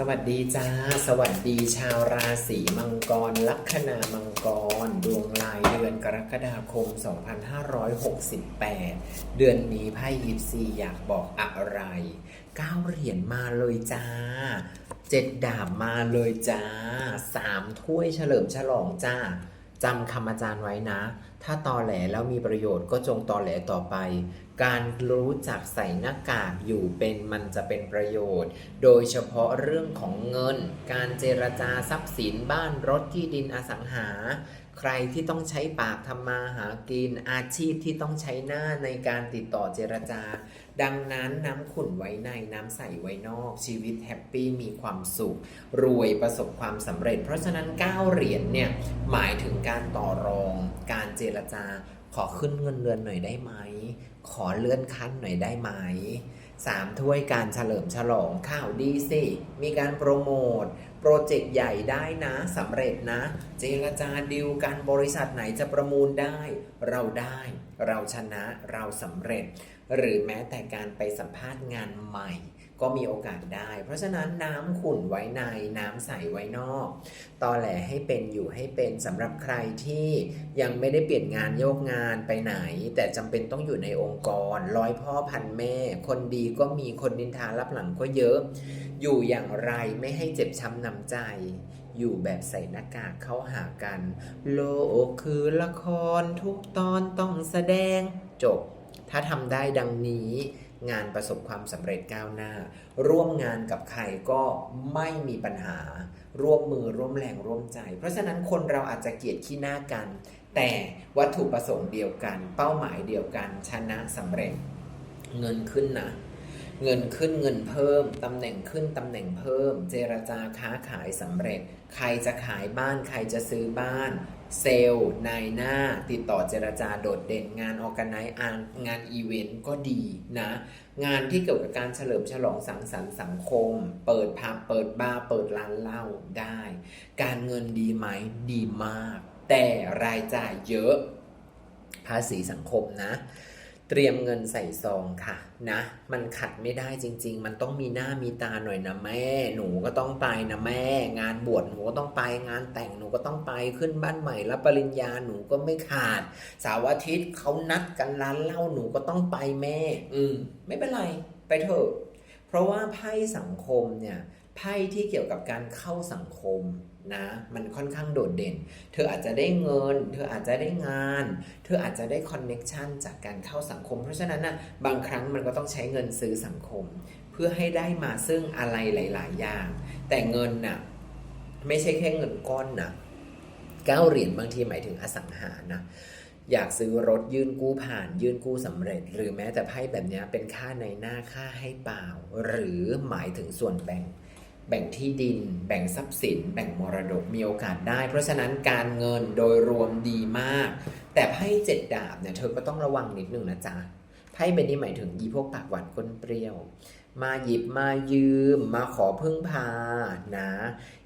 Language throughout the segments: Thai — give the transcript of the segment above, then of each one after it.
สวัสดีจ้า สวัสดีชาวราศีมังกร ลัคนามังกร ดวงลายเดือนกรกฎาคม 2568 เดือนนี้ไพ่ยิปซีอยากบอกอะไรก้าเหรียญมาเลยจ้าเจ็ดดาบมาเลยจ้าสามถ้วยเฉลิมฉลองจ้าจำคำอาจารย์ไว้นะ ถ้าตอแหลแล้วมีประโยชน์ก็จงตอแหลต่อไป การรู้จักใส่หน้ากากอยู่เป็นมันจะเป็นประโยชน์ โดยเฉพาะเรื่องของเงิน การเจรจาทรัพย์สินบ้านรถที่ดินอสังหา ใครที่ต้องใช้ปากทำมาหากิน อาชีพที่ต้องใช้หน้าในการติดต่อเจรจา ดังนั้นน้ำขุ่นไว้ในน้ำใสไว้นอก ชีวิตแฮปปี้มีความสุข รวยประสบความสำเร็จ เพราะฉะนั้น 9 เหรียญเนี่ย หมายถึงการต่อรอง การเจรจา ขอขึ้นเงินเดือนหน่อยได้ไหม ขอเลื่อนขั้นหน่อยได้ไหม สามถ้วยการเฉลิมฉลองข่าวดีสิ มีการโปรโมท โปรเจกต์ใหญ่ได้นะสำเร็จนะ เจรจาดิวการบริษัทไหนจะประมูลได้ เราได้ เราชนะเราสำเร็จ หรือแม้แต่การไปสัมภาษณ์งานใหม่ ก็มีโอกาสได้ เพราะฉะนั้นน้ำขุ่นไว้ในน้ำใสไว้นอก ตอแหลให้เป็นอยู่ให้เป็นสำหรับใครที่ยังไม่ได้เปลี่ยนงานโยกงานไปไหน แต่จำเป็นต้องอยู่ในองค์กร ร้อยพ่อพันแม่ คนดีก็มีคนนินทารับหลังก็เยอะ อยู่อย่างไรไม่ให้เจ็บช้ำน้ำใจ อยู่แบบใส่หน้ากากเข้าหากัน โลกคือละครทุกตอนต้องแสดงจบ ถ้าทำได้ดังนี้ งานประสบความสำเร็จก้าวหน้า ร่วมงานกับใครก็ไม่มีปัญหา ร่วมมือร่วมแรงร่วมใจ เพราะฉะนั้นคนเราอาจจะเกลียดขี้หน้ากัน แต่วัตถุประสงค์เดียวกัน เป้าหมายเดียวกันชนะสำเร็จเงินขึ้นนะ เงินขึ้นเงินเพิ่ม ตำแหน่งขึ้นตำแหน่งเพิ่ม เจรจาค้าขายสำเร็จ ใครจะขายบ้านใครจะซื้อบ้าน เซลล์นายหน้า ติดต่อเจรจาโดดเด่นงานออกไนซ์งานอีเวนต์ก็ดีนะ งานที่เกี่ยวกับการเฉลิมฉลองสังสรรค์สังคม เปิดผับเปิดบาร์เปิดร้านเหล้าได้ การเงินดีไหมดีมาก แต่รายจ่ายเยอะ ภาษีสังคมนะ เตรียมเงินใส่ซองค่ะนะ มันขัดไม่ได้จริง ๆ มันต้องมีหน้ามีตาหน่อยนะแม่ หนูก็ต้องไปนะแม่ งานบวชหนูก็ต้องไปงานแต่งหนูก็ต้องไปขึ้นบ้านใหม่รับปริญญาหนูก็ไม่ขาดสาร์อาทิตย์เขานัดกันร้านเหล้าหนูก็ต้องไปแม่ อืมไม่เป็นไรไปเถอะเพราะว่าไพ่สังคมเนี่ย ไพ่ที่เกี่ยวกับการเข้าสังคมนะมันค่อนข้างโดดเด่น เธออาจจะได้เงิน เธออาจจะได้งาน เธออาจจะได้คอนเน็กชันจากการเข้าสังคม เพราะฉะนั้นนะบางครั้งมันก็ต้องใช้เงินซื้อสังคม เพื่อให้ได้มาซึ่งอะไรหลาย ๆ อย่าง แต่เงินน่ะไม่ใช่แค่เงินก้อนนะเก้าเหรียญบางทีหมายถึงอสังหานะอยากซื้อรถยื่นกู้ผ่านยื่นกู้สำเร็จ หรือแม้แต่ไพ่แบบนี้เป็นค่าในหน้าค่าให้เปล่า หรือหมายถึงส่วนแบ่ง แบ่งที่ดิน แบ่งทรัพย์สิน แบ่งมรดกมีโอกาสได้ เพราะฉะนั้นการเงินโดยรวมดีมาก แต่ไพ่เจ็ดดาบเนี่ยเธอก็ต้องระวังนิดนึงนะจ๊ะไพ่ใบนี้หมายถึงยีพวกปากหวานก้นเปรี้ยว มาหยิบมายืม มาขอพึ่งพานะ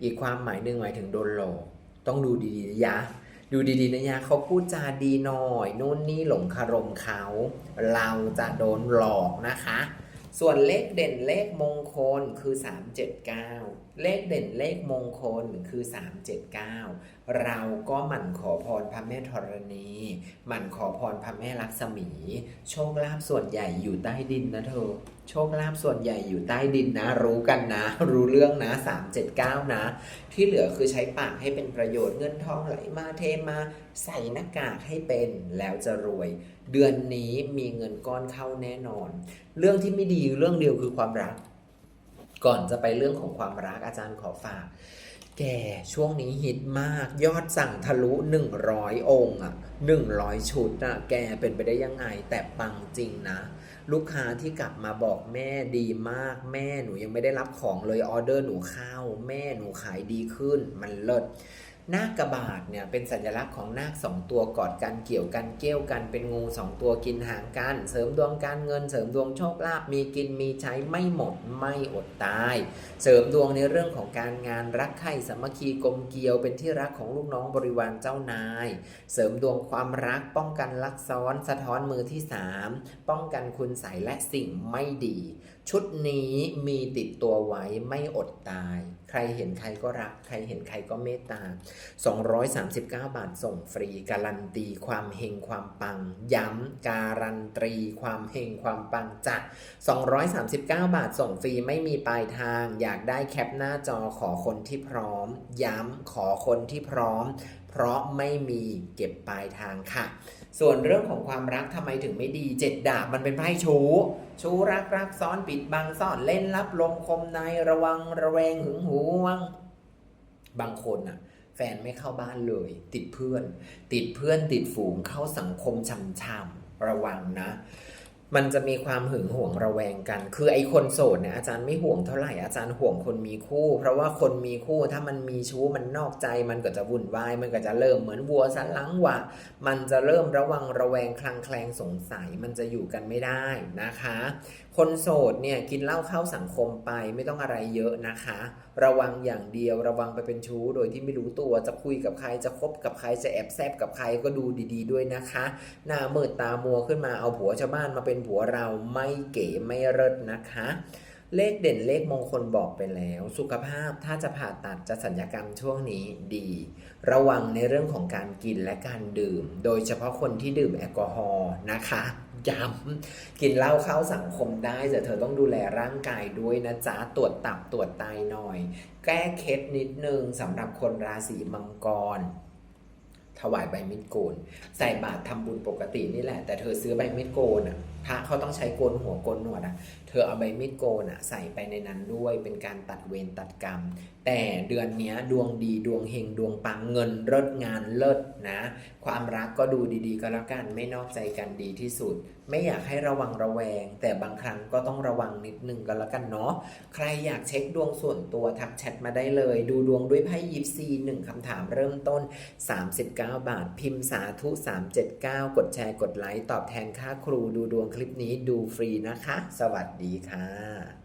อีกความหมายหนึ่งหมายถึงโดนหลอกต้องดูดีๆนะยะดูดีๆนะยะเขาพูดจาดีหน่อยนู่นนี่หลงคารมเขา เราจะโดนหลอกนะคะ ส่วนเลขเด่นเลขมงคลคือ 379 เลขเด่นเลขมงคลคือ 379เราก็หมั่นขอพรพระแม่ธรณี หมั่นขอพรพระแม่ลักษมี โชคลาภส่วนใหญ่อยู่ใต้ดินนะเธอ โชคลาภส่วนใหญ่อยู่ใต้ดินนะ รู้กันนะ รู้เรื่องนะ 379 นะ ที่เหลือคือใช้ปากให้เป็นประโยชน์เงินทองไหลมาเทมาใส่หน้ากากให้เป็นแล้วจะรวย เดือนนี้มีเงินก้อนเข้าแน่นอน เรื่องที่ไม่ดีเรื่องเดียวคือความรัก ก่อนจะไปเรื่องของความรักอาจารย์ขอฝาก แกช่วงนี้ฮิตมากยอดสั่งทะลุ 100 องค์อะ 100 ชุดอะแกเป็นไปได้ยังไง แต่ปังจริงนะ ลูกค้าที่กลับมาบอกแม่ดีมาก แม่หนูยังไม่ได้รับของเลยออเดอร์หนูเข้าแม่หนูขายดีขึ้น มันเลิศ นาคกระบาดเนี่ยเป็นสัญลักษณ์ของนาคสองตัวกอดกันเกี่ยวกันเกี้ยวกันเป็นงูสองตัวกินหางกัน เสริมดวงการเงิน เสริมดวงโชคลาภมีกินมีใช้ไม่หมดไม่อดตาย เสริมดวงในเรื่องของการงานรักใคร่สามัคคีกลมเกลียวเป็นที่รักของลูกน้องบริวารเจ้านาย เสริมดวงความรักป้องกันลักซ้อน สะท้อนมือที่ 3 ป้องกันคุณใสและสิ่งไม่ดีชุดนี้มีติดตัวไว้ไม่อดตาย ใครเห็นใครก็รัก ใครเห็นใครก็เมตตา 239 บาทส่งฟรี การันตีความเฮงความปัง ย้ำการันตีความเฮงความปังจ้ะ239 บาทส่งฟรีไม่มีปลายทาง อยากได้แคปหน้าจอขอคนที่พร้อม ย้ำขอคนที่พร้อม เพราะไม่มีเก็บปลายทางค่ะ ส่วนเรื่องของความรักทำไมถึงไม่ดีเจ็ดดาบมันเป็นไพ่ชู้ ชู้รักรักซ้อนปิดบังซ่อนเล่นลับลมคมในระวังระแวงหึงหวง บางคนน่ะแฟนไม่เข้าบ้านเลย ติดเพื่อน ติดเพื่อนติดฝูงเข้าสังคมช่ำๆระวังนะ มันจะมีความหึงหวงระแวงกัน คือไอ้คนโสดเนี่ยอาจารย์ไม่ห่วงเท่าไหร่อาจารย์ห่วงคนมีคู่ เพราะว่าคนมีคู่ถ้ามันมีชู้มันนอกใจ มันก็จะวุ่นวาย มันก็จะเริ่มเหมือนวัวสันหลังหวะมันจะเริ่มระวังระแวงคลางแคลงสงสัย มันจะอยู่กันไม่ได้นะคะ คนโสดเนี่ยกินเหล้าเข้าสังคมไปไม่ต้องอะไรเยอะนะคะระวังอย่างเดียวระวังไปเป็นชู้ โดยที่ไม่รู้ตัวจะคุยกับใครจะคบกับใครจะแอบแซบกับใครก็ดูดี ๆ ด้วยนะคะ หน้ามืดตามัวขึ้นมาเอาผัวชาวบ้านมาเป็นผัวเราไม่เก๋ไม่เลิศนะคะเลขเด่นเลขมงคลบอกไปแล้ว สุขภาพถ้าจะผ่าตัดจะสัญญกรรมช่วงนี้ดี ระวังในเรื่องของการกินและการดื่ม โดยเฉพาะคนที่ดื่มแอลกอฮอล์นะคะ ย้ำกินเหล้าเข้าสังคมได้แต่เธอต้องดูแลร่างกายด้วยนะจ๊ะตรวจตับตรวจไตหน่อย แก้เคล็ดนิดนึงสำหรับคนราศีมังกร ถวายใบมิดโกน ใส่บาตรทำบุญปกตินี่แหละ แต่เธอซื้อใบมิดโกนอะพระเขาต้องใช้โกนหัวโกนหนวดอะ เธอเอาใบมิดโกนอะใส่ไปในนั้นด้วยเป็นการตัดเวรตัดกรรม แต่เดือนนี้ดวงดีดวงเฮงดวงปังเงินเลิศงานเลิศนะ ความรักก็ดูดีๆ ก็แล้วกันไม่นอกใจกันดีที่สุด ไม่อยากให้ระวังระแวง แต่บางครั้งก็ต้องระวังนิดนึงก็แล้วกันเนาะใครอยากเช็คดวงส่วนตัวทักแชทมาได้เลย ดูดวงด้วยไพ่ยิปซีหนึ่งคำถามเริ่มต้น 39บาท พิมพ์สาธุ 379 กดแชร์กดไลค์ ตอบแทนค่าครูดูดวงคลิปนี้ดูฟรีนะคะ สวัสดีค่ะ